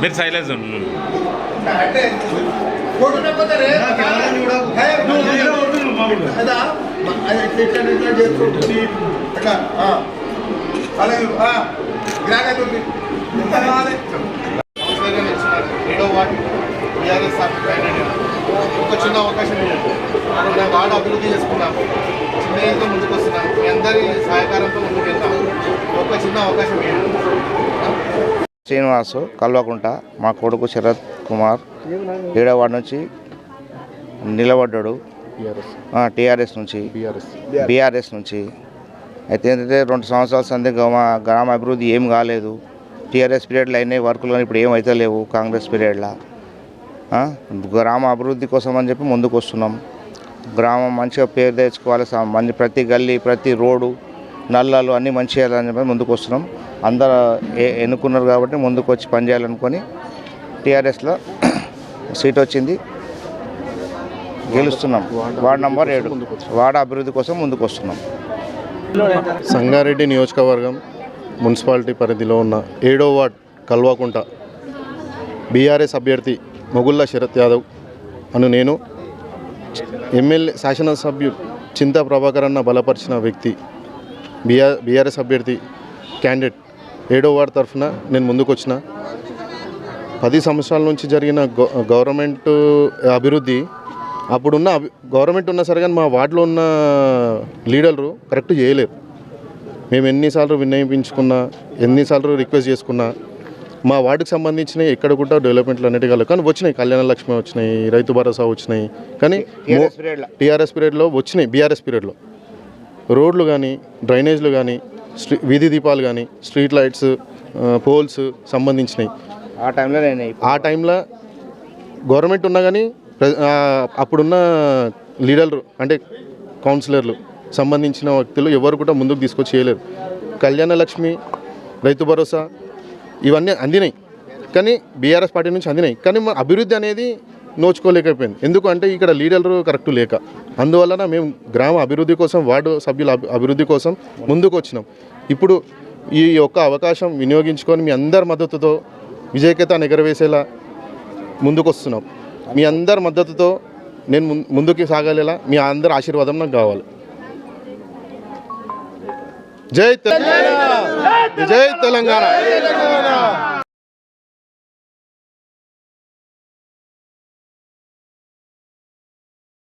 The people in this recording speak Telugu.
మీరు సైలెన్స్ చేసుకుంటుంది అట్లా. అలాగే. ఎంత కావాలి? ఏడో టీఆర్ఎస్. ఒక చిన్న అవకాశం ఇవ్వండి. మనం నా వార్డు అభివృద్ధి చేసుకున్నాం చిన్న ఏదో ముందుకు వస్తున్నాం మీ అందరి సహకారంతో ముందుకు వెళ్తాం ఒక చిన్న అవకాశం ఇవ్వండి శ్రీనివాసు కల్వకుంట మా కొడుకు శరత్ కుమార్ ఏడవ వార్డు నుంచి నిలబడ్డాడు. టీఆర్ఎస్ నుంచి. బీఆర్ఎస్. నుంచి. అయితే ఏంటంటే రెండు సంవత్సరాల సంది గ్రామ గ్రామ అభివృద్ధి ఏం కాలేదు. టీఆర్ఎస్ పీరియడ్లో అయినాయి వర్కులు కానీ ఇప్పుడు ఏం అయితే లేవు కాంగ్రెస్ పీరియడ్లో? గ్రామ అభివృద్ధి కోసం అని చెప్పి ముందుకు వస్తున్నాం గ్రామం మంచిగా పేరు తెచ్చుకోవాలి. మంచి ప్రతి గల్లీ ప్రతి రోడ్డు నల్లాలు అన్నీ మంచి చేయాలని చెప్పి ముందుకు వస్తున్నాం. అందరు ఏ- ఎన్నుకున్నారు కాబట్టి ముందుకు వచ్చి పనిచేయాలనుకొని టీఆర్ఎస్లో సీట్ వచ్చింది. గెలుస్తున్నాం. వార్డు నంబర్ ఏడు. వార్డ్ అభివృద్ధి కోసం ముందుకు వస్తున్నాం. సంగారెడ్డి నియోజకవర్గం మున్సిపాలిటీ పరిధిలో ఉన్న ఏడో వార్డ్ కల్వాకుంట బీఆర్ఎస్ అభ్యర్థి మొగుళ్ళ శరత్ యాదవ్ అను నేను ఎమ్మెల్యే శాసనసభ్యులు చింతా ప్రభాకర్ అన్న బలపరిచిన వ్యక్తి. బీఆర్ బీఆర్ఎస్ అభ్యర్థి క్యాండిడేట్ ఏడో వార్డ్ తరఫున నేను ముందుకు వచ్చిన పది సంవత్సరాల నుంచి జరిగిన గవ- గవర్నమెంట్ అభివృద్ధి అప్పుడున్న అభి- గవర్నమెంట్ ఉన్నా సరే కానీ మా వార్డులో ఉన్న లీడర్లు కరెక్ట్ చేయలేరు. మేము ఎన్నిసార్లు విన్నయించుకున్నా ఎన్నిసార్లు రిక్వెస్ట్ చేసుకున్నా మా వార్డుకి సంబంధించిన ఎక్కడ కూడా డెవలప్మెంట్లు అనేవి కాలేదు. కానీ వచ్చినాయి కళ్యాణ లక్ష్మి వచ్చినాయి రైతు భరోసా వచ్చినాయి. కానీ టీఆర్ఎస్ పీరియడ్లో వచ్చినాయి బీఆర్ఎస్ పీరియడ్లో. రోడ్లు కానీ డ్రైనేజ్లు కానీ స్ట్రీ వీధి దీపాలు కానీ స్ట్రీట్ లైట్స్ పోల్స్ సంబంధించినవి ఆ టైంలో నేను ఆ టైంలో గవర్నమెంట్ ఉన్నా కానీ అప్పుడున్న లీడర్లు అంటే కౌన్సిలర్లు సంబంధించిన వ్యక్తులు ఎవరు కూడా ముందుకు తీసుకొచ్చి చేయలేరు. కళ్యాణ లక్ష్మి రైతు భరోసా ఇవన్నీ అందినాయి. కానీ బీఆర్ఎస్ పార్టీ నుంచి అందినాయి. కానీ అభివృద్ధి అనేది నోచుకోలేకపోయింది. ఎందుకు అంటే ఇక్కడ లీడర్లు కరెక్ట్ లేక. అందువలన మేము గ్రామ అభివృద్ధి కోసం వార్డు సభ్యుల అభివృద్ధి కోసం ముందుకు వచ్చినాం ఇప్పుడు ఈ యొక్క అవకాశం వినియోగించుకొని మీ అందరి మద్దతుతో విజయకేత ఎగరవేసేలా ముందుకు వస్తున్నాం మీ అందరి మద్దతుతో నేను ముం- ముందుకు సాగలేలా మీ అందరి ఆశీర్వాదం నాకు కావాలి. జై తెలంగాణ! జై తెలంగాణ!